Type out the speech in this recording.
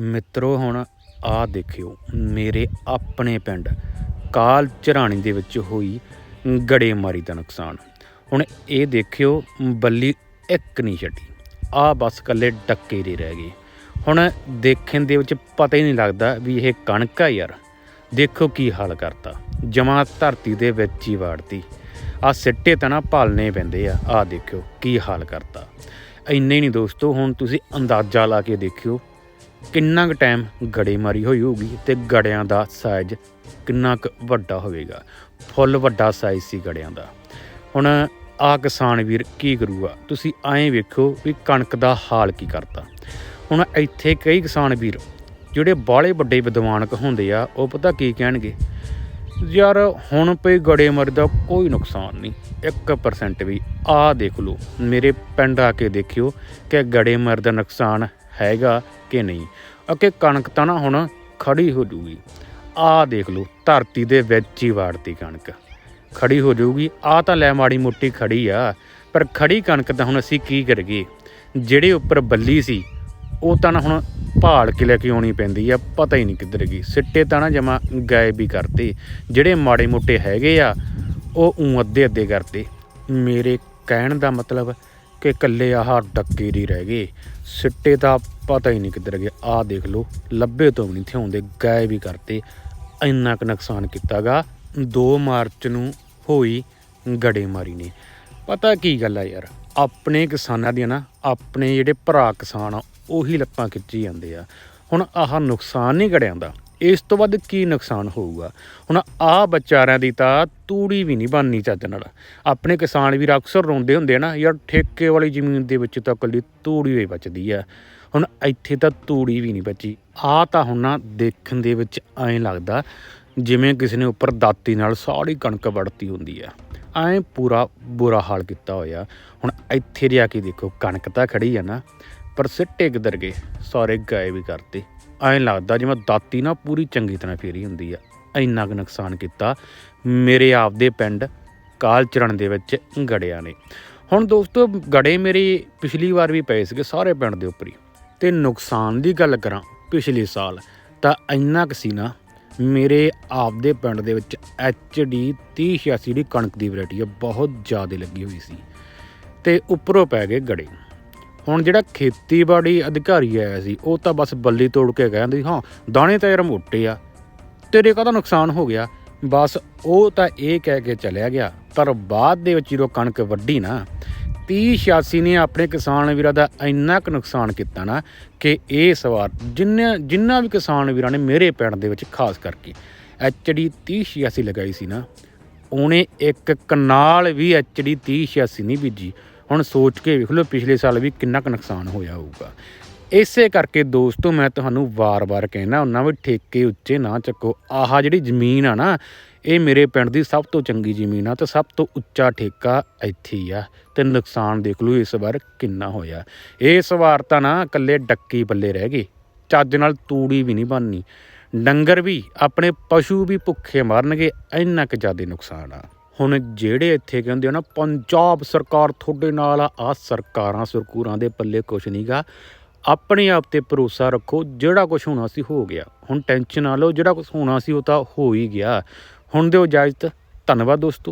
ਮਿੱਤਰੋ, ਹੁਣ ਆ ਦੇਖਿਓ, ਮੇਰੇ ਆਪਣੇ ਪਿੰਡ ਕਾਲ ਚਰਾਣੀ ਦੇ ਵਿੱਚ ਹੋਈ ਗੜੇਮਾਰੀ ਦਾ ਨੁਕਸਾਨ। ਹੁਣ ਇਹ ਦੇਖਿਓ, ਬੱਲੀ ਇੱਕ ਨਹੀਂ ਛੱਡੀ। ਆ ਬਸ ਕੱਲੇ ਡੱਕੇ ਦੇ ਰਹਿ ਗਏ। ਹੁਣ ਦੇਖਣ ਦੇ ਵਿੱਚ ਪਤਾ ਹੀ ਨਹੀਂ ਲੱਗਦਾ ਵੀ ਇਹ ਕਣਕ ਆ ਯਾਰ। ਦੇਖੋ ਕੀ ਹਾਲ ਕਰਤਾ। ਜਮਾ ਧਰਤੀ ਦੇ ਵਿੱਚ ਹੀ ਵਾੜਤੀ। ਆ ਸਿੱਟੇ ਤਾਂ ਨਾ ਭਾਲਨੇ ਪੈਂਦੇ ਆ। ਆ ਦੇਖਿਓ ਕੀ ਹਾਲ ਕਰਤਾ। ਇੰਨੇ ਨਹੀਂ ਦੋਸਤੋ, ਹੁਣ ਤੁਸੀਂ ਅੰਦਾਜ਼ਾ ਲਾ ਕੇ ਦੇਖਿਓ ਕਿੰਨਾ ਕੁ ਟਾਈਮ ਗੜੇਮਾਰੀ ਹੋਈ ਹੋਊਗੀ ਤੇ ਗੜਿਆਂ ਦਾ ਸਾਈਜ਼ ਕਿੰਨਾ ਕੁ ਵੱਡਾ ਹੋਵੇਗਾ? ਫੁੱਲ ਵੱਡਾ ਸਾਈਜ਼ ਸੀ ਗੜਿਆਂ ਦਾ। ਹੁਣ ਆ ਕਿਸਾਨ ਵੀਰ ਕੀ ਕਰੂਗਾ? ਤੁਸੀਂ ਐਂ ਵੇਖੋ ਵੀ ਕਣਕ ਦਾ ਹਾਲ ਕੀ ਕਰਤਾ। ਹੁਣ ਇੱਥੇ ਕਈ ਕਿਸਾਨ ਵੀਰ, ਜਿਹੜੇ ਬਾਹਲੇ ਵੱਡੇ ਵਿਦਵਾਨਕ ਹੁੰਦੇ ਆ, ਉਹ ਪਤਾ ਕੀ ਕਹਿਣਗੇ? ਯਾਰ ਹੁਣ ਪਈ ਗੜੇਮਾਰੀ ਦਾ ਕੋਈ ਨੁਕਸਾਨ ਨਹੀਂ। 1% ਵੀ। ਆ ਦੇਖ ਲਓ, ਮੇਰੇ ਪਿੰਡ ਆ ਕੇ ਦੇਖਿਓ ਕਿ ਗੜੇਮਾਰੀ ਦਾ ਨੁਕਸਾਨ ਹੈਗਾ ਕਿ ਨਹੀਂ। ਅੱਗੇ ਕਣਕ ਤਾਂ ਨਾ ਹੁਣ ਖੜੀ ਹੋ ਜੂਗੀ। ਆ ਦੇਖ ਲਓ, ਧਰਤੀ ਦੇ ਵਿੱਚ ਹੀ ਵਾੜਤੀ ਕਣਕ। ਖੜੀ ਹੋ ਜਾਊਗੀ ਆ ਤਾਂ ਲੈ ਮਾੜੀ ਮੋਟੀ ਖੜੀ ਆ। ਪਰ ਖੜੀ ਕਣਕ ਤਾਂ ਹੁਣ ਅਸੀਂ ਕੀ ਕਰੀਏ? ਜਿਹੜੇ ਉੱਪਰ ਬੱਲੀ ਸੀ, ਉਹ ਤਾਂ ਨਾ ਹੁਣ ਭਾਲ ਕੇ ਲੈ ਕੇ ਆਉਣੀ ਪੈਂਦੀ ਆ, ਪਤਾ ਹੀ ਨਹੀਂ ਕਿੱਧਰ ਗਈ। ਸਿੱਟੇ ਤਾਂ ਨਾ ਜਮਾ ਗਾਇਬ ਹੀ ਕਰਤੇ। ਜਿਹੜੇ ਮਾੜੇ ਮੋਟੇ ਹੈਗੇ ਆ, ਉਹ ਉਂ ਅੱਧੇ ਅੱਧੇ ਕਰਤੇ। ਮੇਰੇ ਕਹਿਣ ਦਾ ਮਤਲਬ ਕਿ ਇਕੱਲੇ ਆਹ ਡੱਕੇ ਹੀ ਰਹਿ ਗਏ। ਸਿੱਟੇ ਤਾਂ ਪਤਾ ਹੀ ਨਹੀਂ ਕਿੱਧਰ ਗਏ। ਆਹ ਦੇਖ ਲਓ, ਲੱਭੇ ਤੋਂ ਵੀ ਨਹੀਂ ਥਿਆਉਂਦੇ ਗਾਇਬ ਵੀ ਕਰਤੇ। ਇੰਨਾ ਕੁ ਨੁਕਸਾਨ ਕੀਤਾਗਾ। 2 ਮਾਰਚ ਨੂੰ ਹੋਈ ਗੜੇਮਾਰੀ ਨੇ। ਪਤਾ ਕੀ ਗੱਲ ਆ ਯਾਰ? ਆਪਣੇ ਕਿਸਾਨਾਂ ਦੀਆਂ ਨਾ, ਆਪਣੇ ਜਿਹੜੇ ਭਰਾ ਕਿਸਾਨ ਆ, ਉਹੀ ਲੱਪਾਂ ਖਿੱਚੀ ਜਾਂਦੇ ਆ। ਹੁਣ ਆਹ ਨੁਕਸਾਨ ਨਹੀਂ ਗੜਿਆਂ ਦਾ ਇਸ ਤੋਂ ਵੱਧ ਕੀ ਨੁਕਸਾਨ ਹੋਊਗਾ? ਹੁਣ ਆਹ ਵਿਚਾਰਿਆਂ ਦੀ ਤਾਂ ਤੂੜੀ ਵੀ ਨਹੀਂ ਬਣਨੀ ਚੱਜ ਨਾਲ। ਆਪਣੇ ਕਿਸਾਨ ਵੀਰ ਅਕਸਰ ਰੋਂਦੇ ਹੁੰਦੇ ਆ ਨਾ, ਯਾਰ ਠੇਕੇ ਵਾਲੀ ਜ਼ਮੀਨ ਦੇ ਵਿੱਚ ਤਾਂ ਇਕੱਲੀ ਤੂੜੀ ਹੀ ਬਚਦੀ ਆ। ਹੁਣ ਇੱਥੇ ਤਾਂ ਤੂੜੀ ਵੀ ਨਹੀਂ ਬਚੀ। ਆਹ ਤਾਂ ਹੁਣ ਨਾ ਦੇਖਣ ਦੇ ਵਿੱਚ ਐਂ ਲੱਗਦਾ ਜਿਵੇਂ ਕਿਸੇ ਨੇ ਉੱਪਰ ਦਾਤੀ ਨਾਲ ਸਾਰੀ ਕਣਕ ਵੜਤੀ ਹੁੰਦੀ ਆ। ਐਂ ਪੂਰਾ ਬੁਰਾ ਹਾਲ ਕੀਤਾ ਹੋਇਆ। ਹੁਣ ਇੱਥੇ ਜਾ ਕੇ ਦੇਖੋ, ਕਣਕ ਤਾਂ ਖੜੀ ਆ ਨਾ, ਪਰ ਸਿੱਟੇ ਕਿੱਧਰ ਗਏ? ਸਾਰੇ ਗਾਇਬ ਵੀ ਕਰਤੇ। ਐਂ ਲੱਗਦਾ ਜਿਵੇਂ ਦਾਤੀ ਨਾ ਪੂਰੀ ਚੰਗੀ ਤਰ੍ਹਾਂ ਫੇਰੀ ਹੁੰਦੀ ਆ। ਇੰਨਾ ਕੁ ਨੁਕਸਾਨ ਕੀਤਾ ਮੇਰੇ ਆਪਦੇ ਪਿੰਡ ਕਾਲਚਰਨ ਦੇ ਵਿੱਚ ਗੜਿਆਂ ਨੇ। ਹੁਣ ਦੋਸਤੋ, ਗੜੇ ਮੇਰੇ ਪਿਛਲੀ ਵਾਰ ਵੀ ਪਏ ਸੀਗੇ ਸਾਰੇ ਪਿੰਡ ਦੇ ਉੱਪਰ ਹੀ। ਤੇ ਨੁਕਸਾਨ ਦੀ ਗੱਲ ਕਰਾਂ ਪਿਛਲੇ ਸਾਲ, ਤਾਂ ਇੰਨਾ ਕੁ ਸੀ ਨਾ, ਮੇਰੇ ਆਪਦੇ ਪਿੰਡ ਦੇ ਵਿੱਚ HD 3086 ਦੀ ਕਣਕ ਦੀ ਵੈਰਾਈਟੀ ਆ, ਬਹੁਤ ਜ਼ਿਆਦਾ ਲੱਗੀ ਹੋਈ ਸੀ। ਤੇ ਉੱਪਰੋਂ ਪੈ ਗਏ ਗੜੇ। ਹੁਣ ਜਿਹੜਾ ਖੇਤੀਬਾੜੀ ਅਧਿਕਾਰੀ ਆਇਆ ਸੀ, ਉਹ ਤਾਂ ਬਸ ਬੱਲੀ ਤੋੜ ਕੇ ਕਹਿੰਦੇ, ਹਾਂ, ਦਾਣੇ ਤਾਂ ਯਾਰ ਮੋਟੇ ਆ, ਤੇਰੇ ਕਾਹਦਾ ਨੁਕਸਾਨ ਹੋ ਗਿਆ? ਬਸ ਉਹ ਤਾਂ ਇਹ ਕਹਿ ਕੇ ਚਲਿਆ ਗਿਆ, ਪਰ ਬਾਅਦ ਦੇ ਵਿੱਚ ਜਦੋਂ ਕਣਕ ਵੱਢੀ ਨਾ 3086 ਨੇ ਆਪਣੇ ਕਿਸਾਨ ਵੀਰਾਂ ਦਾ ਇੰਨਾ ਕੁ ਨੁਕਸਾਨ ਕੀਤਾ ਨਾ ਕਿ ਇਹ ਸਵਾਰ ਜਿੰਨੇ, ਜਿੰਨਾ ਵੀ ਕਿਸਾਨ ਵੀਰਾਂ ਨੇ ਮੇਰੇ ਪਿੰਡ ਦੇ ਵਿੱਚ ਖਾਸ ਕਰਕੇ ਐਚਡੀ 3086 ਲਗਾਈ ਸੀ ਨਾ, ਉਹਨੇ ਇੱਕ ਕਨਾਲ ਵੀ ਐਚਡੀ 3086 ਨਹੀਂ ਬੀਜੀ। ਹੁਣ ਸੋਚ ਕੇ ਵੇਖ ਲਓ, ਪਿਛਲੇ ਸਾਲ ਵੀ ਕਿੰਨਾ ਕੁ ਨੁਕਸਾਨ ਹੋਇਆ ਹੋਊਗਾ। ਇਸੇ ਕਰਕੇ ਦੋਸਤੋ, ਮੈਂ ਤੁਹਾਨੂੰ ਵਾਰ-ਵਾਰ ਕਹਿਣਾ ਉਹਨਾਂ ਵੀ ਠੇਕੇ ਉੱਚੇ ਨਾ ਚੱਕੋ। ਆਹ ਜਿਹੜੀ ਜ਼ਮੀਨ ਆ ਨਾ, ਇਹ ਮੇਰੇ ਪਿੰਡ ਦੀ ਸਭ ਤੋਂ ਚੰਗੀ ਜ਼ਮੀਨ ਆ ਤੇ ਸਭ ਤੋਂ ਉੱਚਾ ਠੇਕਾ ਇੱਥੇ ਹੀ ਆ ਤੇ ਨੁਕਸਾਨ ਦੇਖ ਲਓ, ਇਸ ਵਾਰ ਕਿੰਨਾ ਹੋਇਆ। ਇਸ ਵਾਰ ਤਾਂ ਨਾ ਇਕੱਲੇ ਡੱਕੀ ਬੱਲੇ ਰਹਿ ਗਏ। ਚੱਜ ਨਾਲ ਤੂੜੀ ਵੀ ਨਹੀਂ ਬਣਨੀ। ਡੰਗਰ ਵੀ, ਆਪਣੇ ਪਸ਼ੂ ਵੀ ਭੁੱਖੇ ਮਰਨਗੇ, ਇੰਨਾ ਕੁ ਜ਼ਿਆਦਾ ਨੁਕਸਾਨ ਆ। ਹੁਣ ਜਿਹੜੇ ਇੱਥੇ ਕਹਿੰਦੇ ਆ ਨਾ, ਪੰਜਾਬ ਸਰਕਾਰ ਤੁਹਾਡੇ ਨਾਲ ਆ ਆ ਸਰਕਾਰਾਂ ਸਰਕੂਰਾਂ ਦੇ ਪੱਲੇ ਕੁਛ ਨਹੀਂਗਾ ਆਪਣੇ ਆਪ ਤੇ ਭਰੋਸਾ ਰੱਖੋ, ਜਿਹੜਾ ਕੁਝ ਹੋਣਾ ਸੀ ਹੋ ਗਿਆ। ਹੁਣ ਟੈਨਸ਼ਨ ਨਾ ਲਓ, ਜਿਹੜਾ ਕੁਝ ਹੋਣਾ ਸੀ ਉਹ ਤਾਂ ਹੋ ਹੀ ਗਿਆ। ਹੁਣ ਦਿਓ ਇਜਾਜ਼ਤ। ਧੰਨਵਾਦ ਦੋਸਤੋ।